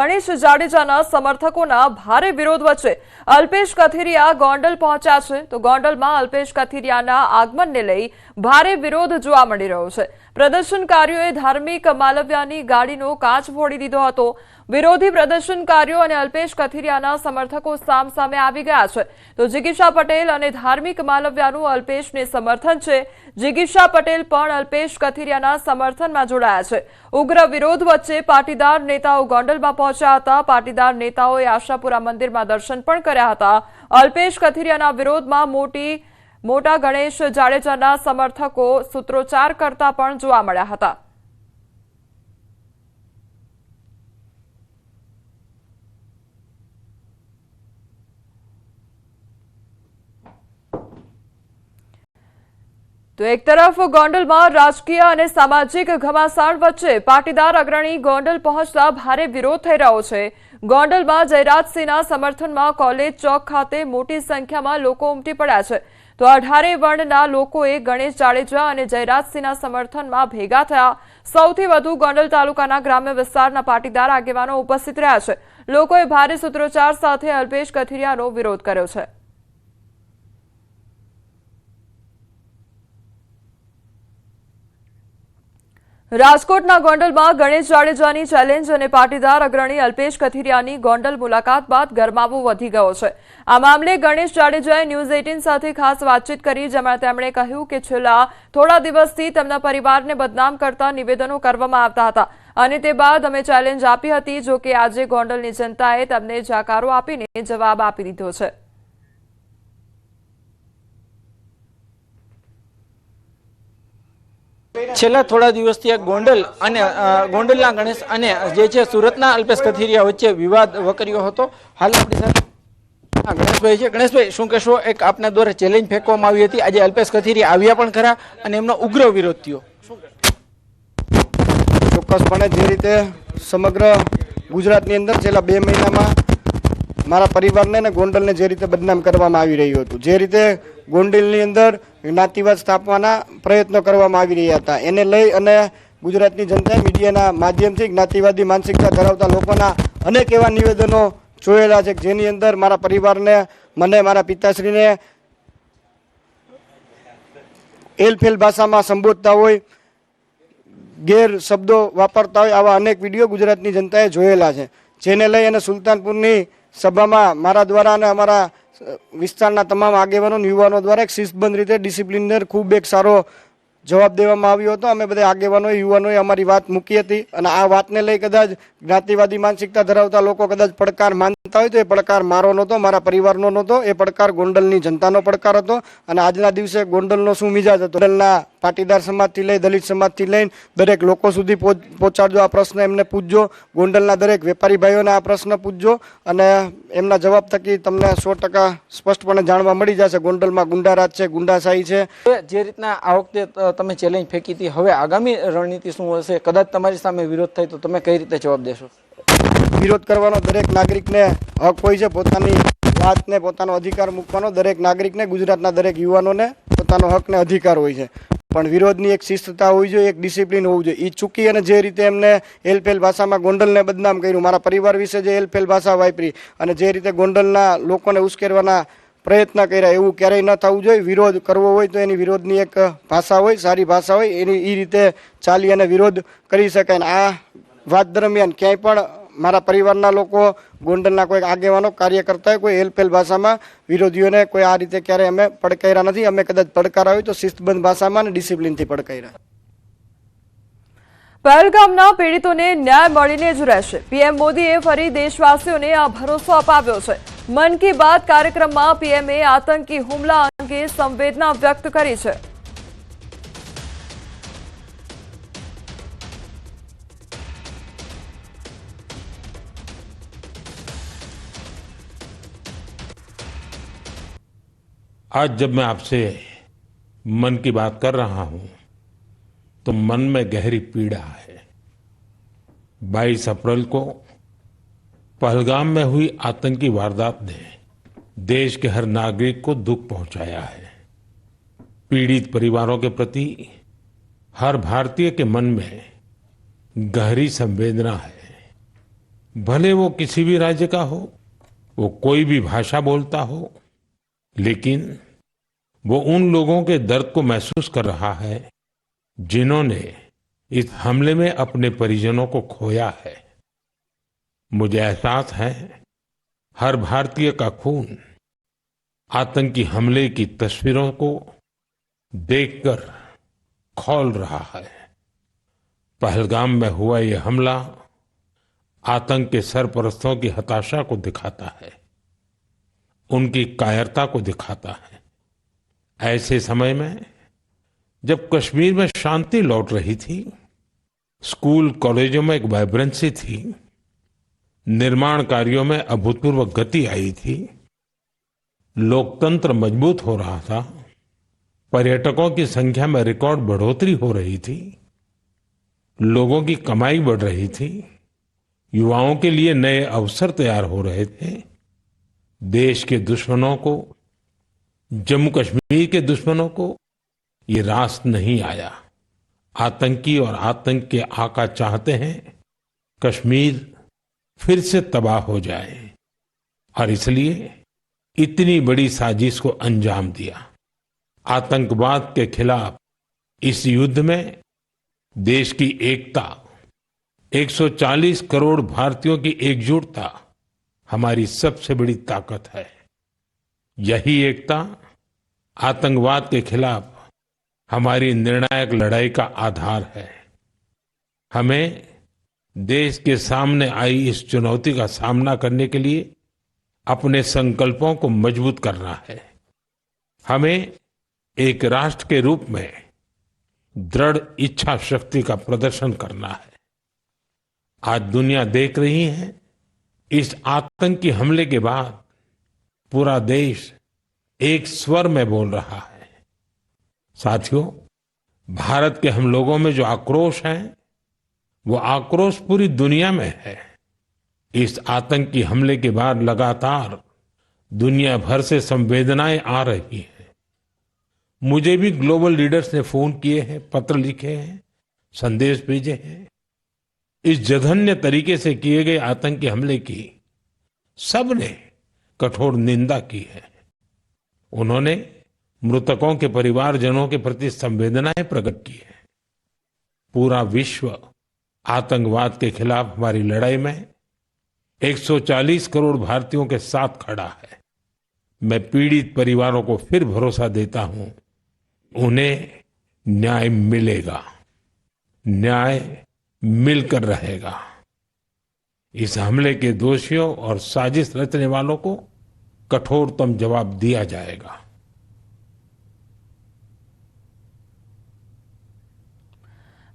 ગણેશ જાડેજાના સમર્થકોના ભારે વિરોધ વચ્ચે અલ્પેશ કથિરિયા ગોંડલ પહોંચ્યા છે. તો ગોંડલમાં અલ્પેશ કથિરિયાના આગમનને લઈ ભારે વિરોધ જોવા મળી રહ્યો છે. પ્રદર્શનકારીઓએ ધાર્મિક માલવ્યાની ગાડીનો કાચ ફોડી દીધો હતો. વિરોધી પ્રદર્શનકારીઓ અને અલ્પેશ કથિરિયાના સમર્થકો સામસામે આવી ગયા છે. તો જિગીશા પટેલ અને ધાર્મિક માલવ્યાનું અલ્પેશને સમર્થન છે. જિગીશા પટેલ પણ અલ્પેશ કથિરિયાના સમર્થનમાં જોડાયા છે. ઉગ્ર વિરોધ વચ્ચે પાટીદાર નેતાઓ ગોંડલમાં પહોંચ્યા હતા. પાટીદાર નેતાઓએ આશાપુરા મંદિરમાં દર્શન પણ કર્યા હતા. અલ્પેશ કથિરિયાના વિરોધમાં મોટી મોટા ગણેશ જાડેજાના સમર્થકો સૂત્રોચ્ચાર કરતા પણ જોવા મળ્યા હતા. તો એક તરફ ગોંડલમાં રાજકીય અને સામાજિક ઘમાસાણ વચ્ચે પાટીદાર અગ્રણી ગોંડલ પહોંચતા ભારે વિરોધ થઈ રહ્યો છે. ગોંડલમાં જયરાજસિંહના સમર્થનમાં કોલેજ ચોક ખાતે મોટી સંખ્યામાં લોકો ઉમટી પડ્યા છે. તો અઢારે વર્ણના લોકોએ ગણેશ જાડેજા અને જયરાજસિંહના સમર્થનમાં ભેગા થયા. સૌથી વધુ ગોંડલ તાલુકાના ગ્રામ્ય વિસ્તારના પાટીદાર આગેવાનો ઉપસ્થિત રહ્યા છે. લોકોએ ભારે સૂત્રોચ્ચાર સાથે અલ્પેશ કથિરિયાનો વિરોધ કર્યો છે. રાજકોટના ગોંડલમાં ગણેશ જાડેજાની ચેલેન્જ અને પાટીદાર અગ્રણી અલ્પેશ કથિરિયાની ગોંડલ મુલાકાત બાદ ગરમાવો વધી ગયો છે. આ મામલે ગણેશ જાડેજાએ ન્યૂઝ એટીન સાથે ખાસ વાતચીત કરી, જેમાં તેમણે કહ્યું કે છેલ્લા થોડા દિવસથી તેમના પરિવારને બદનામ કરતા નિવેદનો કરવામાં આવતા હતા. અને તે બાદ અમે ચેલેન્જ આપી હતી, જો કે આજે ગોંડલની જનતાએ તેમને જાકારો આપીને જવાબ આપી દીધો છે. છેલ્લા થોડા દિવસથી આ ગોંડલ અને ગોંડલના ગણેશ અને જે છે સુરતના અલ્પેશ કથિરિયા વચ્ચે વિવાદ વકર્યો હતો. હાલ આપણી સાથે હા, ગણેશભાઈ છે. ગણેશભાઈ શું કહેશો? એક આપના દ્વારા ચેલેન્જ ફેંકવામાં આવી હતી. આજે અલ્પેશ કથિરિયા આવ્યા પણ ખરા અને એમનો ઉગ્ર વિરોધ થયો. ચોક્કસપણે જે રીતે સમગ્ર ગુજરાતની અંદર છેલ્લા બે મહિનામાં મારા પરિવારને અને ગોંડલને જે રીતે બદનામ કરવામાં આવી રહ્યું હતું જે રીતે ગોંડલની અંદર જ્ઞાતિવાદ સ્થાપવાના પ્રયત્નો કરવામાં આવી રહ્યા હતા. એને લઈ અને ગુજરાતની જનતાએ મીડિયાના માધ્યમથી જ્ઞાતિવાદી માનસિકતા ધરાવતા લોકોના અનેક એવા નિવેદનો જોયેલા છે. જેની અંદર મારા પરિવારને, મને, મારા પિતાશ્રીને એલફેલ ભાષામાં સંબોધતા હોય, ગેર શબ્દો વાપરતા હોય, આવા અનેક વીડિયો ગુજરાતની જનતાએ જોયેલા છે. જેને લઈ અને સુલતાનપુરની સભામાં મારા દ્વારા અને અમારા વિસ્તારના તમામ આગેવાનો યુવાનો દ્વારા એક શિસ્તબંધ રીતે ડિસિપ્લિનર ખૂબ એક સારો જવાબ દેવામાં આવ્યો હતો. અમે બધા આગેવાનોએ, યુવાનોએ અમારી વાત મૂકી હતી અને આ વાતને લઈ કદાચ જ્ઞાતિવાદી માનસિકતા ધરાવતા લોકો કદાચ પડકાર માનતા હોય તો એ પડકાર મારો નહોતો, મારા પરિવારનો નહોતો. એ પડકાર ગોંડલની જનતાનો પડકાર હતો અને આજના દિવસે ગોંડલનો શું મિજાજ હતો? ગોંડલના પાટીદાર સમાજથી લઈ દલિત સમાજથી લઈને દરેક લોકો સુધી પહોંચ- પહોંચાડજો. આ પ્રશ્ન એમને પૂછજો. ગોંડલના દરેક વેપારી ભાઈઓને આ પ્રશ્ન પૂછજો. અને એમના જવાબ થકી તમને સો ટકા સ્પષ્ટપણે જાણવા મળી જશે. ગોંડલમાં ગુંડારાજ છે ગુંડાશાહી છે. જે રીતના આ વખતે તમે ચેલેન્જ ફેંકી હતી હવે આગામી રણનીતિ શું હશે? કદાચ તમારી સામે વિરોધ થાય તો તમે કઈ રીતે જવાબ દેશો? વિરોધ કરવાનો દરેક નાગરિકને હક હોય છે. પોતાની વાતને પોતાનો અધિકાર મૂકવાનો દરેક નાગરિકને ગુજરાતના દરેક યુવાનોને પોતાનો હક ને અધિકાર હોય છે. પણ વિરોધની એક શિસ્તતા હોવી જોઈએ, એક ડિસિપ્લિન હોવું જોઈએ. એ ચૂકી અને જે રીતે એમને એલફેલ ભાષામાં ગોંડલને બદનામ કર્યું, મારા પરિવાર વિશે જે એલફેલ ભાષા વાપરી અને જે રીતે ગોંડલના લોકોને ઉશ્કેરવાના પ્રયત્ન કર્યા, એવું ક્યારેય ન થવું જોઈએ. વિરોધ કરવો હોય તો એની વિરોધની એક ભાષા હોય, સારી ભાષા હોય, એની એ રીતે ચાલી અને વિરોધ કરી શકાય. અને આ વાત દરમિયાન ક્યાંય પણ મારા પરિવારના લોકો ગોંડલના કોઈ આગેવાનો કાર્ય કોઈ એલપેલ ભાષામાં વિરોધીઓને કોઈ આ રીતે ક્યારે અમે પડકાર્યા નથી. અમે કદાચ પડકારા હોય તો શિસ્તબંધ ભાષામાં અને ડિસિપ્લિનથી પડકાર્યા. પહેલગામના પીડિતોને ન્યાય મળીને જ રહેશે. પીએમ મોદીએ ફરી દેશવાસીઓને આ ભરોસો અપાવ્યો છે. મન કી બાત કાર્યક્રમમાં પીએમએ આતંકી હુમલા અંગે સંવેદના વ્યક્ત કરી છે. आज जब मैं आपसे मन की बात कर रहा हूँ तो मन में गहरी पीड़ा है। 22 अप्रैल को पहलगाम में हुई आतंकी वारदात ने देश के हर नागरिक को दुख पहुँचाया है। पीड़ित परिवारों के प्रति हर भारतीय के मन में गहरी संवेदना है। भले वो किसी भी राज्य का हो, वो कोई भी भाषा बोलता हो लेकिन वो उन लोगों के दर्द को महसूस कर रहा है जिन्होंने इस हमले में अपने परिजनों को खोया है। मुझे एहसास है, हर भारतीय का खून आतंकी हमले की तस्वीरों को देखकर खोल रहा है। पहलगाम में हुआ यह हमला आतंक के सरपरस्तों की हताशा को दिखाता है। उनकी कायरता को दिखाता है। ऐसे समय में, जब कश्मीर में शांति लौट रही थी, स्कूल कॉलेजों में एक वाइब्रेंसी थी, निर्माण कार्यों में अभूतपूर्व गति आई थी, लोकतंत्र मज़बूत हो रहा था, पर्यटकों की संख्या में रिकॉर्ड बढ़ोतरी हो रही थी, लोगों की कमाई बढ़ रही थी, युवाओं के लिए नए अवसर तैयार हो रहे थे देश के दुश्मनों को, जम्मू कश्मीर के दुश्मनों को ये रास नहीं आया। आतंकी और आतंक के आका चाहते हैं, कश्मीर फिर से तबाह हो जाए। और इसलिए इतनी बड़ी साजिश को अंजाम दिया। आतंकवाद के खिलाफ इस युद्ध में देश की एकता 140 करोड़ भारतीयों की एकजुटता हमारी सबसे बड़ी ताकत है। यही एकता, आतंकवाद के खिलाफ हमारी निर्णायक लड़ाई का आधार है। हमें देश के सामने आई इस चुनौती का सामना करने के लिए अपने संकल्पों को मज़बूत करना है। हमें एक राष्ट्र के रूप में दृढ़ इच्छा शक्ति का प्रदर्शन करना है। आज दुनिया देख रही है इस आतंकी हमले के बाद पूरा देश एक स्वर में बोल रहा है। साथियों, भारत के हम लोगों में जो आक्रोश है, वो आक्रोश पूरी दुनिया में है। इस आतंकी हमले के बाद लगातार दुनिया भर से संवेदनाएँ आ रही हैं। मुझे भी ग्लोबल लीडर्स ने फ़ोन किए हैं, पत्र लिखे हैं, संदेश भेजे हैं। इस जघन्य तरीके से किए गए आतंकी हमले की सबने कठोर निंदा की है। उन्होंने मृतकों के परिवारजनों के प्रति संवेदनाएँ प्रकट की है। पूरा विश्व आतंकवाद के खिलाफ हमारी लड़ाई में 140 करोड़ भारतीयों के साथ खड़ा है। मैं पीड़ित परिवारों को फिर भरोसा देता हूँ, उन्हें न्याय मिलेगा। न्याय मिलकर रहेगा इस हमले के दोषियों और साजिश रचने वालों को कठोरतम जवाब दिया जाएगा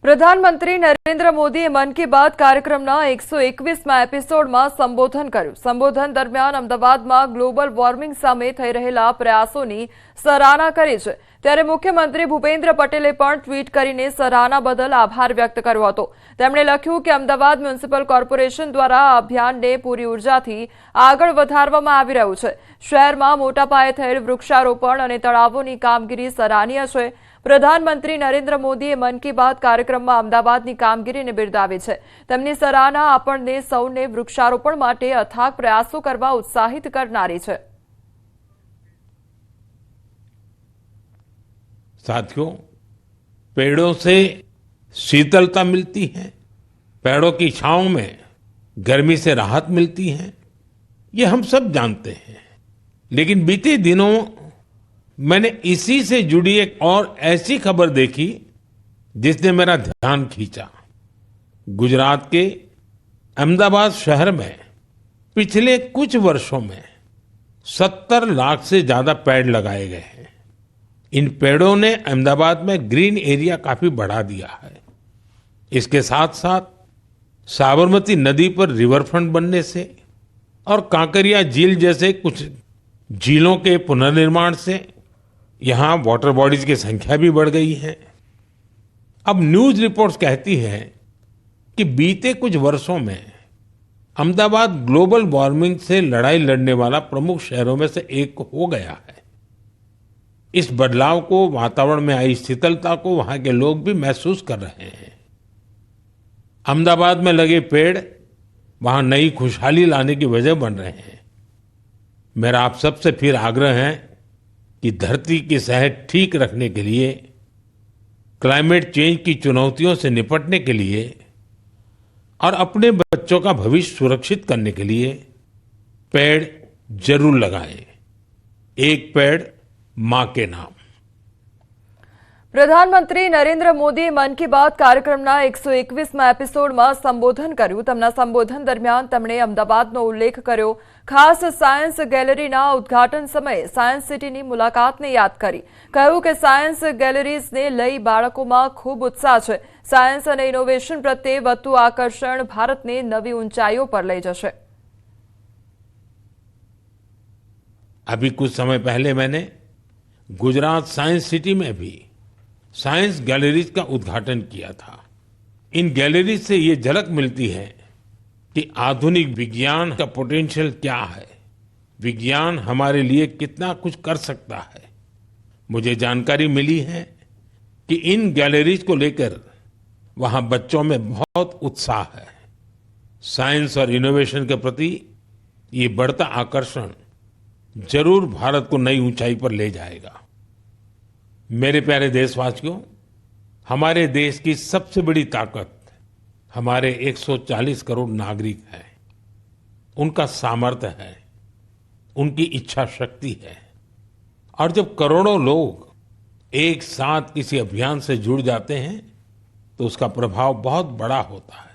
પ્રધાનમંત્રી નરેન્દ્ર મોદીએ મન કી બાત કાર્યક્રમના એકસો એકવીસમાં એપિસોડમાં સંબોધન કર્યું. સંબોધન દરમિયાન અમદાવાદમાં ગ્લોબલ વોર્મિંગ સામે થઈ રહેલા પ્રયાસોની સરાહના કરી છે. ત્યારે મુખ્યમંત્રી ભૂપેન્દ્ર પટેલે પણ ટ્વીટ કરીને સરાહના બદલ આભાર વ્યક્ત કર્યો હતો. તેમણે લખ્યું કે અમદાવાદ મ્યુનિસિપલ કોર્પોરેશન દ્વારા આ અભિયાનને પૂરી ઉર્જાથી આગળ વધારવામાં આવી રહ્યું છે. શહેરમાં મોટા પાયે થયેલ વૃક્ષારોપણ અને તળાવોની કામગીરી સરાહનીય છે. પ્રધાનમંત્રી નરેન્દ્ર મોદીએ મન કી બાત કાર્યક્રમમાં અમદાવાદની કામગીરીને બિરદાવી છે તેમની સરાહના આપણને સૌને વૃક્ષારોપણ માટે અથાગ પ્રયાસો કરવા ઉત્સાહિત કરનારી છે साथियों पेड़ों से शीतलता मिलती है पेड़ों की छांव में गर्मी से राहत मिलती है ये हम सब जानते हैं लेकिन बीते दिनों मैंने इसी से जुड़ी एक और ऐसी खबर देखी जिसने मेरा ध्यान खींचा। गुजरात के अहमदाबाद शहर में पिछले कुछ वर्षों में सत्तर लाख से ज़्यादा पेड़ लगाए गए हैं। इन पेड़ों ने अहमदाबाद में ग्रीन एरिया काफ़ी बढ़ा दिया है। इसके साथ साथ साबरमती नदी पर रिवर फ्रंट बनने से और कांकरिया झील जैसे कुछ झीलों के पुनर्निर्माण से यहाँ वाटर बॉडीज की संख्या भी बढ़ गई है। अब न्यूज़ रिपोर्ट्स कहती है कि बीते कुछ वर्षों में अहमदाबाद ग्लोबल वार्मिंग से लड़ाई लड़ने वाला प्रमुख शहरों में से एक हो गया है। इस बदलाव को वातावरण में आई शीतलता को वहाँ के लोग भी महसूस कर रहे हैं। अहमदाबाद में लगे पेड़ वहाँ नई खुशहाली लाने की वजह बन रहे हैं। मेरा आप सबसे फिर आग्रह है कि धरती की सेहत ठीक रखने के लिए, क्लाइमेट चेंज की चुनौतियों से निपटने के लिए और अपने बच्चों का भविष्य सुरक्षित करने के लिए पेड़ ज़रूर लगाएँ। एक पेड़ माँ के नाम। પ્રધાનમંત્રી નરેન્દ્ર મોદીએ મન કી બાત કાર્યક્રમના એકસો એકવીસમાં એપિસોડમાં સંબોધન કર્યું તેમના સંબોધન દરમિયાન તેમણે અમદાવાદનો ઉલ્લેખ કર્યો ખાસ સાયન્સ ગેલેરીના ઉદ્ઘાટન સમયે સાયન્સ સિટીની મુલાકાતને યાદ કરી કહ્યું કે સાયન્સ ગેલેરીઝને લઈ બાળકોમાં ખૂબ ઉત્સાહ છે સાયન્સ અને ઇનોવેશન પ્રત્યે વધતું આકર્ષણ ભારતને નવી ઊંચાઈઓ પર લઈ જશે अभी कुछ समय पहले मैंने गुजरात साइंस सिटी में भी science galleries का उद्घाटन किया था। इन गैलरीज से ये झलक मिलती है कि आधुनिक विज्ञान का पोटेंशियल क्या है। विज्ञान हमारे लिए कितना कुछ कर सकता है। मुझे जानकारी मिली है कि इन गैलरीज को लेकर वहाँ बच्चों में बहुत उत्साह है। साइंस और इनोवेशन के प्रति ये बढ़ता आकर्षण ज़रूर भारत को नई ऊंचाई पर ले जाएगा। मेरे प्यारे देशवासियों, हमारे देश की सबसे बड़ी ताकत हमारे 140 करोड़ नागरिक हैं। उनका सामर्थ्य है, उनकी इच्छा शक्ति है। और जब करोड़ों लोग एक साथ किसी अभियान से जुड़ जाते हैं तो उसका प्रभाव बहुत बड़ा होता है।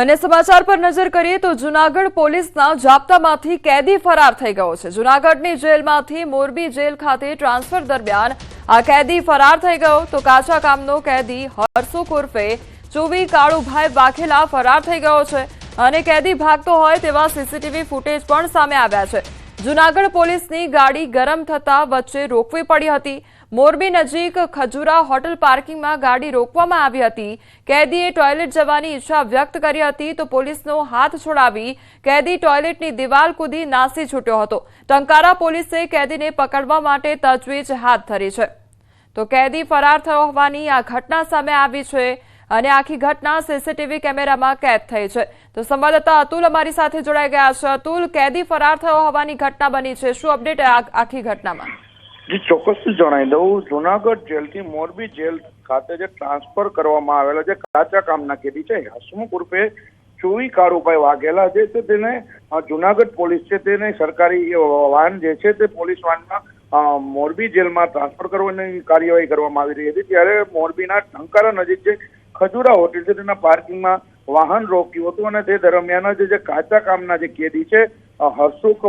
અને સમાચાર પર નજર કરીએ તો જુનાગઢ પોલીસના જાપ્તામાંથી કેદી ફરાર થઈ ગયો છે. જુનાગઢની જેલમાંથી મોરબી જેલ ખાતે ટ્રાન્સફર દરમિયાન આ કેદી ફરાર થઈ ગયો તો કાચા કામનો કેદી હરસુખ ઉર્ફે ચુવી કાળુભાઈ વાઘેલા ફરાર થઈ ગયો છે. અને કેદી ભાગતો હોય તેવા સીસીટીવી ફૂટેજ પણ સામે આવ્યા છે. જુનાગઢ પોલીસની ગાડી ગરમ થતા વચ્ચે રોકવી પડી હતી. મોરબી નજીક ખજુરા હોટલ પાર્કિંગમાં ગાડી રોકવામાં આવી હતી. કેદીએ ટોયલેટ જવાની ઈચ્છા વ્યક્ત કરી હતી તો પોલીસનો હાથ છોડાવી કેદી ટોયલેટની દિવાલ કૂદી નાસી છૂટ્યો હતો. ટંકારા પોલીસે કેદીને પકડવા માટે તજવીજ હાથ ધરી છે. તો કેદી ફરાર થયો હોવાની આ ઘટના સામે આવી છે. અને આખી ઘટના સીસીટીવી કેમેરામાં કેદ થઈ છે. તો સંવાદદાતા અતુલ અમારી સાથે જોડાઈ ગયા છે. અતુલ, કેદી ફરાર થયો હોવાની ઘટના બની છે. શું અપડેટ આખી ઘટનામાં? જી, ચોક્કસથી જણાવી દઉં. જુનાગઢ જેલથી મોરબી જેલ ખાતે જે ટ્રાન્સફર કરવામાં આવેલા જે કાચા કામના કેદી છે, હસમુખ ઉર્ફે ચોવી કાળુભાઈ વાઘેલા જે છે તેને જુનાગઢ પોલીસ છે તેને સરકારી વાહન જે છે તે પોલીસ વાહનમાં મોરબી જેલમાં ટ્રાન્સફર કરવાની કાર્યવાહી કરવામાં આવી રહી હતી. ત્યારે મોરબીના ટંકારા નજીક જે ખજુરા તેના પાર્કિંગમાં વાહન રોક્યું હતું અને તે દરમિયાન જ જે કાચા કામના જે કેદી છે હર્ષુખ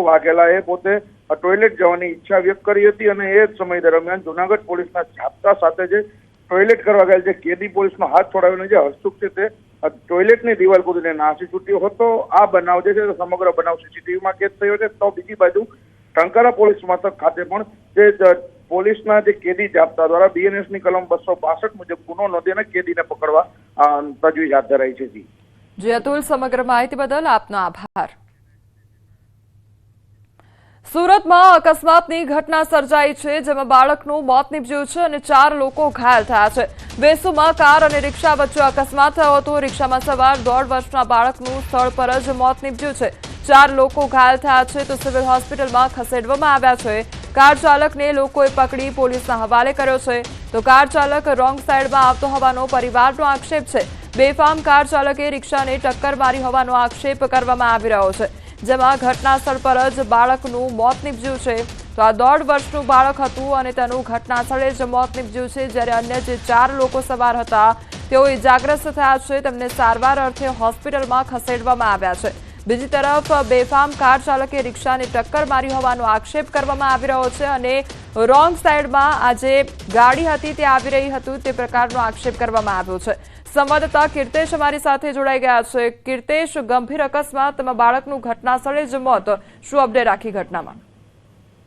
એ પોતે ટોયલેટ જવાની ઈચ્છા વ્યક્ત કરી હતી અને એ સમય દરમિયાન જુનાગઢ પોલીસના છાપતા સાથે જે ટોયલેટ કરવા ગયેલ જે કેદી પોલીસનો હાથ છોડાવીને જે હર્ષુખ છે તે ટોયલેટની દિવાલ કૂદીને નાસી છૂટ્યો હતો. આ બનાવ જે છે સમગ્ર બનાવ સીસીટીવીમાં કેદ થયો છે. તો બીજી બાજુ ટંકારા પોલીસ મથક ખાતે પણ જ પોલીસના જે કેદી જાપ્તા દ્વારા બીએનએસની કલમ બસો બાસઠ મુજબ ગુનો નોંધી કેદીને પકડવા તજવીજ હાથ ધરાઈ છે જી. અતુલ, સમગ્ર માહિતી બદલ આપનો આભાર. સુરતમાં અકસ્માતની ઘટના સર્જાઈ છે, જેમાં બાળકનું મોત નીપજ્યું છે અને ચાર લોકો ઘાયલ થયા છે. વેસુમાં કાર અને રિક્ષા વચ્ચે અકસ્માત થયો હતો. રિક્ષામાં સવાર દોઢ વર્ષના બાળકનું સ્થળ પર જ મોત નીપજ્યું છે. ચાર લોકો ઘાયલ થયા છે તો સિવિલ હોસ્પિટલમાં ખસેડવામાં આવ્યા છે. કાર ચાલકને લોકોએ પકડી પોલીસના હવાલે કર્યો છે. તો કાર ચાલક રોંગ સાઈડમાં આવતો હોવાનો પરિવારનો આક્ષેપ છે. બેફામ કાર ચાલકે રિક્ષાને ટક્કર મારી હોવાનો આક્ષેપ કરવામાં આવી રહ્યો છે. જેમાં ઘટના સ્થળ પર જ બાળકનું મોત નીપજ્યું છે. તો આ દોઢ વર્ષનું બાળક હતું અને તેનું ઘટના સ્થળે જ મોત નીપજ્યું છે. જ્યારે અન્ય જે ચાર લોકો સવાર હતા, તેઓ ઇજાગ્રસ્ત થયા છે. તેમને સારવાર અર્થે હોસ્પિટલમાં ખસેડવામાં આવ્યા છે. બીજી તરફ, બેફામ કાર ચાલકે રિક્ષાને ટક્કર મારી હોવાનો આક્ષેપ કરવામાં આવી રહ્યો છે અને રોંગ સાઈડમાં આ જે ગાડી હતી, તે આવી રહી હતું, તે પ્રકારનો આક્ષેપ કરવામાં આવ્યો છે. સંવાદદાતા કીર્તેશ અમારી સાથે જોડાઈ ગયા છે. કીર્તેશ, ગંભીર અકસ્માત, તેમાં બાળકનું ઘટના સ્થળે જ મોત. શું અપડેટ રાખી ઘટનામાં?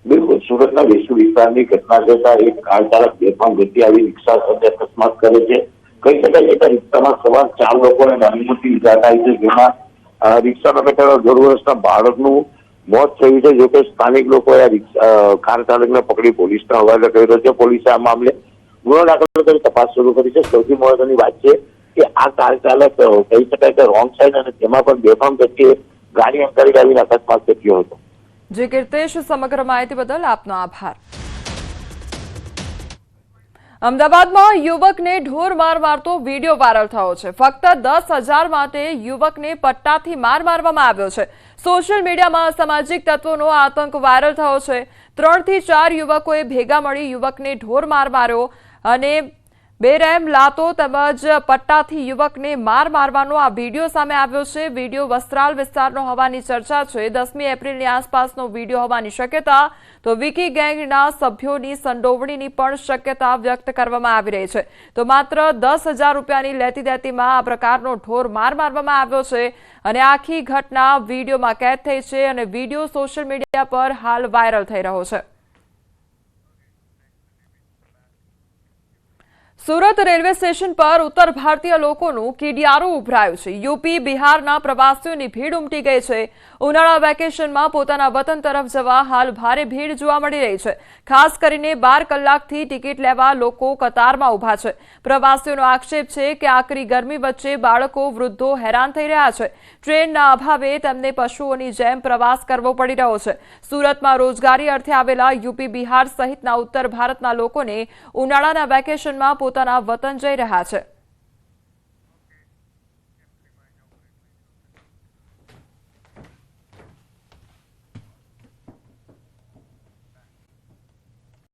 બિલકુલ, સુરતના વિશ્વ વિસ્તારની ઘટના જતા એક કાર ચાલક બેફામ ગતિ આવી રિક્ષા સાથે અકસ્માત કરે છે. કહી શકાય કે રિક્ષામાં સવાર ચાર લોકોને નાની મોટી ઈજા થાય છે, જેમાં રિક્ષામાં બેઠેલા દોઢ બાળકનું મોત થયું છે. જોકે સ્થાનિક લોકોએ આ કાર ચાલકને પકડી પોલીસના હવાલે કર્યો છે પોલીસે આ મામલે ગુનો દાખલ કરી તપાસ શરૂ કરી છે. સૌથી મહત્વની વાત છે કે આ કાર ચાલક કહી શકાય કે રોંગ સાઈડ અને તેમાં પણ બેફામ વ્યક્તિએ ગાડી અંતરી લાવીને અકસ્માત થયો હતો. જે, કીર્તેશ, સમગ્ર માહિતી બદલ આપનો આભાર. અમદાવાદમાં યુવકને ઢોર માર મારતો વીડિયો વાયરલ થયો છે. ફક્ત દસ હજાર માટે યુવકને પટ્ટાથી માર મારવામાં આવ્યો છે. સોશિયલ મીડિયામાં સામાજિક તત્વોનો આતંક વાયરલ થયો છે. ત્રણથી ચાર યુવકોએ ભેગા મળી યુવકને ઢોર માર માર્યો અને બેરેમ લાતો તેમજ પટ્ટાથી યુવકને માર મારવાનો આ વીડિયો સામે આવ્યો છે. વીડિયો વસ્ત્રાલ વિસ્તારનો હોવાની ચર્ચા છે. દસમી એપ્રિલની આસપાસનો વીડિયો હોવાની શક્યતા, તો વિકી ગેંગના સભ્યોની સંડોવણીની પણ શક્યતા વ્યક્ત કરવામાં આવી રહી છે. તો માત્ર દસ રૂપિયાની લેતી દેતીમાં આ પ્રકારનો ઢોર માર મારવામાં આવ્યો છે અને આખી ઘટના વિડીયોમાં કેદ થઈ છે અને વીડિયો સોશિયલ મીડિયા પર હાલ વાયરલ થઈ રહ્યો છે. સુરત રેલવે સ્ટેશન પર ઉત્તર ભારતીય લોકોનું કીડિયારું ઉભરાયું છે. યુપી, બિહારના પ્રવાસીઓની ભીડ ઉમટી ગઈ છે. ઉનાળા વેકેશનમાં પોતાના વતન તરફ જવા હાલ ભારે ભીડ જોવા મળી રહી છે. ખાસ કરીને બાર કલાકથી ટિકિટ લેવા લોકો કતારમાં ઊભા છે. પ્રવાસીઓનો આક્ષેપ છે કે આકરી ગરમી વચ્ચે બાળકો, વૃદ્ધો હેરાન થઈ રહ્યા છે. ટ્રેનના અભાવે તેમને પશુઓની જેમ પ્રવાસ કરવો પડી રહ્યો છે. સુરતમાં રોજગારી અર્થે આવેલા યુપી, બિહાર સહિતના ઉત્તર ભારતના લોકોને ઉનાળાના વેકેશનમાં પોતાના વતન જઈ રહ્યા છે.